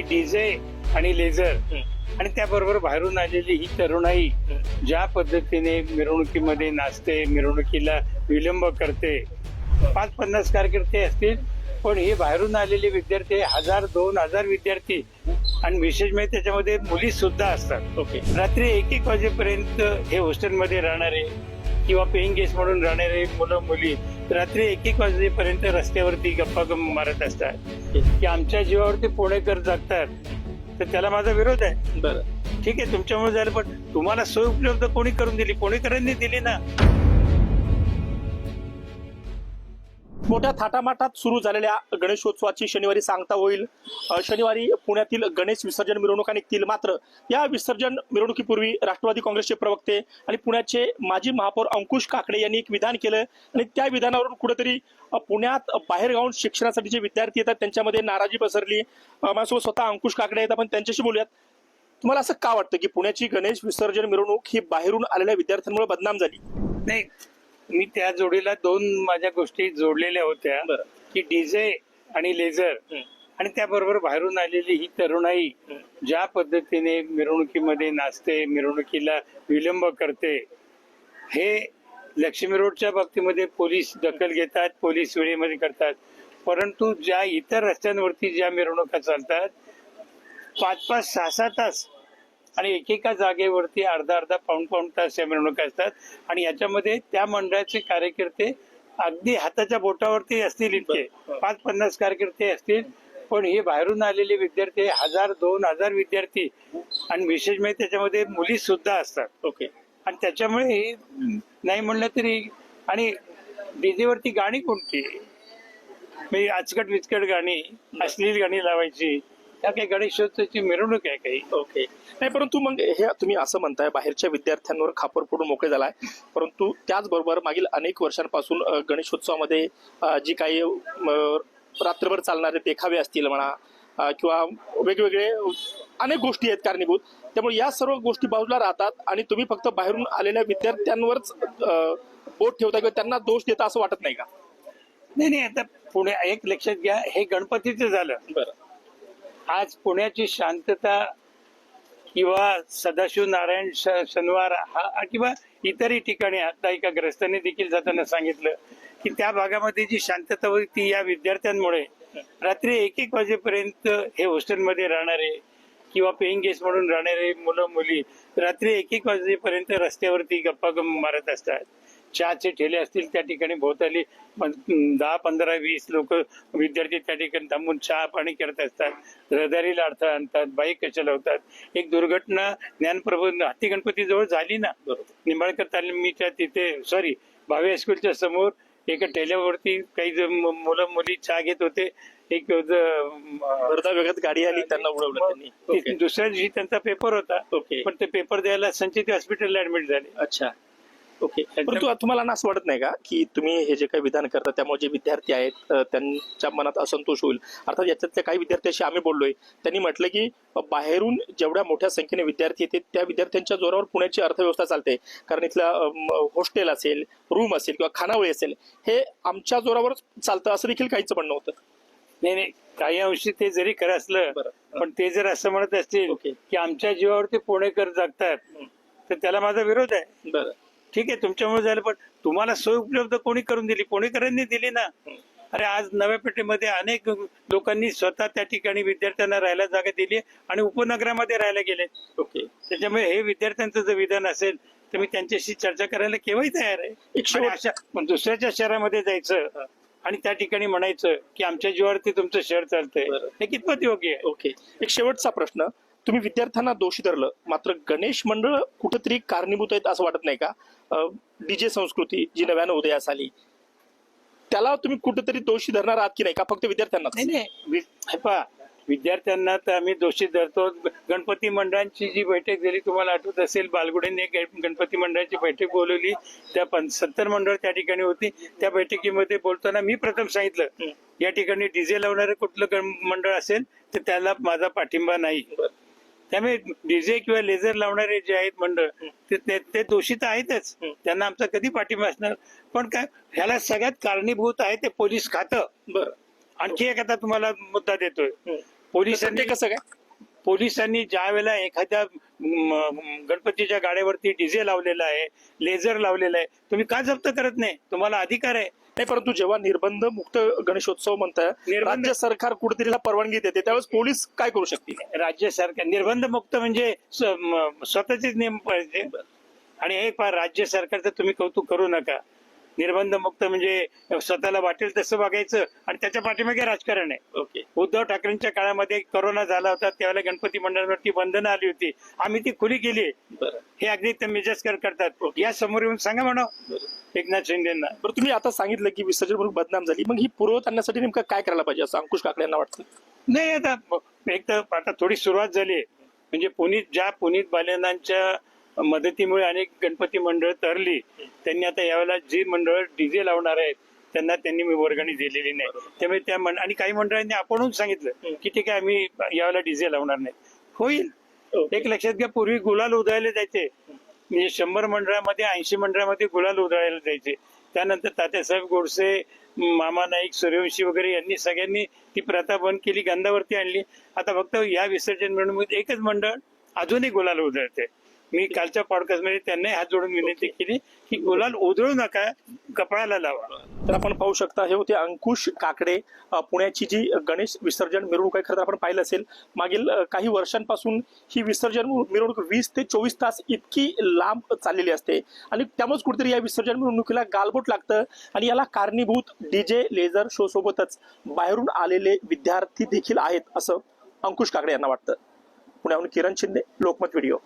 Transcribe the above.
DJ आणि laser आणि त्याबरोबर बाहेरून आलेली ही तरुणाई ज्या पद्धतीने मिरवणुकीमध्ये नाचते मिरवणुकीला विलंब करते. पाच पन्नास कार्यकर्ते असतील पण हे बाहेरून आलेले विद्यार्थी हजार दोन हजार विद्यार्थी आणि विशेष म्हणजे त्याच्यामध्ये मुली सुद्धा असतात. ओके. रात्री एक एक वाजेपर्यंत हे हॉस्टेलमध्ये राहणारे किंवा पेईंग गेस्ट म्हणून राहणारे मुलं मुली रात्री एक एक वाजेपर्यंत रस्त्यावरती गप्पा गम मारत असतात. की आमच्या जीवावरती पुणेकर जगतात. तर त्याला माझा विरोध आहे. बरं. ठीक आहे तुमच्यामुळे झालं पण तुम्हाला सोय उपलब्ध कोणी करून दिली? पुणेकरांनी दिली ना? मोठ्या थाटामाटात सुरू झालेल्या गणेशोत्सवाची शनिवारी सांगता होईल. शनिवारी पुण्यातील गणेश विसर्जन मिरवणुका निघतील. मात्र या विसर्जन मिरवणुकीपूर्वी राष्ट्रवादी काँग्रेसचे प्रवक्ते आणि पुण्याचे माजी महापौर अंकुश काकडे यांनी एक विधान केलं आणि त्या विधानावरून कुठेतरी पुण्यात बाहेर शिक्षणासाठी जे विद्यार्थी येतात त्यांच्यामध्ये नाराजी पसरली. माझ्यासोबत स्वतः अंकुश काकडे आहेत. आपण त्यांच्याशी बोलूयात. तुम्हाला असं का वाटतं की पुण्याची गणेश विसर्जन मिरवणूक ही बाहेरून आलेल्या विद्यार्थ्यांमुळे बदनाम झाली? नाही मी त्या जोडीला दोन माझ्या गोष्टी जोडलेल्या होत्या बरं. की डीजे आणि लेझर आणि त्याबरोबर बाहेरून आलेली ही तरुणाई ज्या पद्धतीने मिरवणुकीमध्ये नाचते मिरवणुकीला विलंब करते हे लक्ष्मी रोडच्या बाबतीमध्ये पोलीस दखल घेतात पोलीस वेळेमध्ये करतात. परंतु ज्या इतर रस्त्यांवरती ज्या मिरवणुका चालतात पाच पाच सहा सहा तास आणि एकेका जागेवरती अर्धा अर्धा पाऊण पाऊण तास या मिरवणुका असतात. आणि याच्यामध्ये त्या मंडळाचे कार्यकर्ते अगदी हाताच्या बोटावरती असतील इतके. पाच पन्नास कार्यकर्ते असतील. पण हे बाहेरून आलेले विद्यार्थी हजार दोन हजार विद्यार्थी आणि विशेष म्हणजे त्याच्यामध्ये मुली सुद्धा असतात. ओके. आणि त्याच्यामुळे हे नाही म्हणलं तरी आणि डीजेवरती गाणी कोणती? म्हणजे आचकट विचकट गाणी अश्लील गाणी लावायची. त्या काही गणेशोत्सवाची मिरवणूक आहे काही. ओके नाही परंतु मग हे तुम्ही असं म्हणताय बाहेरच्या विद्यार्थ्यांवर खापर पडून मोकळे झालाय. परंतु त्याचबरोबर मागील अनेक वर्षांपासून गणेशोत्सवामध्ये जी काही रात्रभर चालणारे देखावे असतील म्हणा किंवा वेगवेगळे अनेक गोष्टी आहेत कारणीभूत. त्यामुळे या सर्व गोष्टी बाजूला राहतात आणि तुम्ही फक्त बाहेरून आलेल्या विद्यार्थ्यांवरच बोट ठेवता किंवा त्यांना दोष देता असं वाटत नाही का? नाही नाही आता पुणे एक लक्षात घ्या. हे गणपतीचं झालं. बरं. आज पुण्याची शांतता किंवा सदाशिव नारायण शनिवार हा किंवा इतरही ठिकाणी आता एका ग्रस्तांनी देखील जाताना सांगितलं की त्या भागामध्ये जी शांतता होती ती या विद्यार्थ्यांमुळे रात्री एक एक वाजेपर्यंत हे हॉस्टेलमध्ये राहणारे किंवा पेईंग गेस्ट म्हणून राहणारे मुलं मुली रात्री एक एक वाजेपर्यंत रस्त्यावरती गप्पा मारत असतात. चहाचे ठेले असतील त्या ठिकाणी भोवताली दहा पंधरा वीस लोक विद्यार्थी त्या ठिकाणी थांबून चहा पाणी करत असतात रहदारीला अडथळा आणतात बाईक कशा लावतात. एक दुर्घटना ज्ञानप्रभू हाती गणपती जवळ झाली ना. निंबाळकर तालमीच्या तिथे सॉरी भावे हायस्कूलच्या समोर एका ठेल्यावरती काही मुलं मुली चहा घेत होते. एक वेगळ्यात गाडी आली त्यांना उडवलं दुसऱ्या दिवशी त्यांचा पेपर होता. ओके. पण ते पेपर द्यायला संचित हॉस्पिटलला ऍडमिट झाले. अच्छा. ओके. परंतु तुम्हाला ना असं वाटत नाही का की तुम्ही हे जे काही विधान करता त्यामुळे जे विद्यार्थी आहेत त्यांच्या मनात असंतोष होईल? अर्थात याच्यातल्या काही विद्यार्थ्याशी आम्ही बोललोय. त्यांनी म्हटलं की बाहेरून जेवढ्या मोठ्या संख्येने विद्यार्थी येते त्या विद्यार्थ्यांच्या जोरावर पुण्याची अर्थव्यवस्था चालते. कारण इथलं हॉस्टेल असेल रूम असेल किंवा खानावळी असेल हे आमच्या जोरावर चालतं असं देखील काहीच म्हणणं होतं. नाही नाही. काही अंशी ते जरी खरं असलं बरं. पण ते जर असं म्हणत असतील. की आमच्या जीवावरती पुणेकर जगतात तर त्याला माझा विरोध आहे. बरं. ठीक आहे तुमच्यामुळे झालं पण तुम्हाला सोय उपलब्ध कोणी करून दिली? पुणेकरांनी दिली ना? अरे आज नव्या पेठेमध्ये अनेक लोकांनी स्वतः त्या ठिकाणी विद्यार्थ्यांना राहायला जागा दिली आणि उपनगरामध्ये राहायला गेले. ओके. त्याच्यामुळे हे विद्यार्थ्यांचं जर विधान असेल तर मी त्यांच्याशी चर्चा करायला केव्हाही तयार आहे. अशा पण दुसऱ्याच्या शहरामध्ये जायचं आणि त्या ठिकाणी म्हणायचं की आमच्या जीवावरती तुमचं शहर चालतंय. हे कितपत योग्य आहे? ओके. एक शेवटचा प्रश्न. तुम्ही विद्यार्थ्यांना दोषी धरलं. मात्र गणेश मंडळ कुठेतरी कारणीभूत आहेत असं वाटत नाही का? डीजे संस्कृती जी नव्यानं उदयास आली त्याला तुम्ही कुठेतरी दोषी धरणार आहात की नाही का? फक्त विद्यार्थ्यांना नाही हे पहा विद्यार्थ्यांना तर आम्ही दोषी धरतो. गणपती मंडळांची जी बैठक झाली तुम्हाला आठवत असेल बालगुडेंनी गणपती मंडळाची बैठक बोलवली. त्या पण सत्तर मंडळ त्या ठिकाणी होती. त्या बैठकीमध्ये बोलताना मी प्रथम सांगितलं या ठिकाणी डीजे लावणारं कुठलं गण- मंडळ असेल तर त्याला माझा पाठिंबा नाही. त्यामुळे डीजे किंवा लेझर लावणारे जे आहेत मंडळ ते- दोषी तर आहेतच. त्यांना आमचा कधी पाठिंबा असणार? पण काय ह्याला सगळ्यात कारणीभूत आहे ते पोलीस खातं. बरं. आणखी एक आता तुम्हाला मुद्दा देतोय. पोलिसांनी कसं काय? पोलिसांनी ज्या वेळेला एखाद्या गणपतीच्या गाड्यावरती डीजे लावलेला आहे लेझर लावलेला आहे तुम्ही का जप्त करत नाही? तुम्हाला अधिकार आहे. नाही परंतु जेव्हा निर्बंध मुक्त गणेशोत्सव म्हणताय निर्बंध- राज्य सरकार कुठेतरी परवानगी देते त्यावेळेस पोलीस काय करू शकतील? राज्य सरकार निर्बंध मुक्त म्हणजे स- म, स्वतःचेच नियम पाहिजे आणि हे राज्य सरकारचं तुम्ही कौतुक करू नका. निर्बंध मुक्त म्हणजे स्वतःला वाटेल तसं बघायचं आणि त्याच्या पाठीमागे राजकारण आहे. ओके. उद्धव ठाकरेंच्या काळामध्ये कोरोना झाला होता त्यावेळेला गणपती मंडळावरती बंधनं आली होती. आम्ही ती खुली केली हे अगदी ते मिजाजकर करतात. या समोर येऊन सांगा म्हणा. एकनाथ शिंदेना. बरं तुम्ही आता सांगितलं की विसर्जन म्हणून बदनाम झाली. मग ही पूर्वत आणण्यासाठी नेमकं काय करायला पाहिजे असं अंकुश काकडे यांना वाटतं? नाही आता एक तर आता थोडी सुरुवात झाली म्हणजे पुनीत ज्या पुनीत बालेनांच्या मदतीमुळे अनेक गणपती मंडळ तरली. त्यांनी आता यावेळेला जी मंडळ डीजे लावणार आहेत त्यांना त्यांनी मी वर्गणी दिलेली नाही. त्यामुळे त्या मंड आणि काही मंडळांनी आपणच सांगितलं की ठीक आहे आम्ही यावेळेला डीजे लावणार नाही. होईल. एक लक्षात घ्या पूर्वी गुलाल उधळले जायचे. म्हणजे शंभर मंडळामध्ये ऐंशी मंडळामध्ये गुलाल उधळायला जायचे. त्यानंतर तात्यासाहेब गोडसे मामा नाईक सूर्यवंशी वगैरे यांनी सगळ्यांनी ती प्रथा बंद केली गंधावरती आणली. आता फक्त या विसर्जन मिरवणुकीत एकच मंडळ अजूनही गुलाल उधळते. मी कालच्या पॉडकास्टमध्ये त्यांनाही हात जोडून विनंती केली की गुलाल उधळू नका कपाळाला लावा. तर आपण पाहू शकता हे होते अंकुश काकडे पुण्याची जी गणेश विसर्जन मिरवणूक आहे खरं तर आपण पाहिलं असेल. मागील काही वर्षांपासून ही विसर्जन मिरवणूक वीस ते चोवीस तास इतकी लांब चाललेली असते. आणि त्यामुळेच कुठेतरी या विसर्जन मिरवणुकीला गालबोट लागतं. आणि याला कारणीभूत डीजे लेझर शो सोबतच बाहेरून आलेले विद्यार्थी देखील आहेत असं अंकुश काकडे यांना वाटतं. पुण्याहून किरण शिंदे लोकमत व्हिडिओ.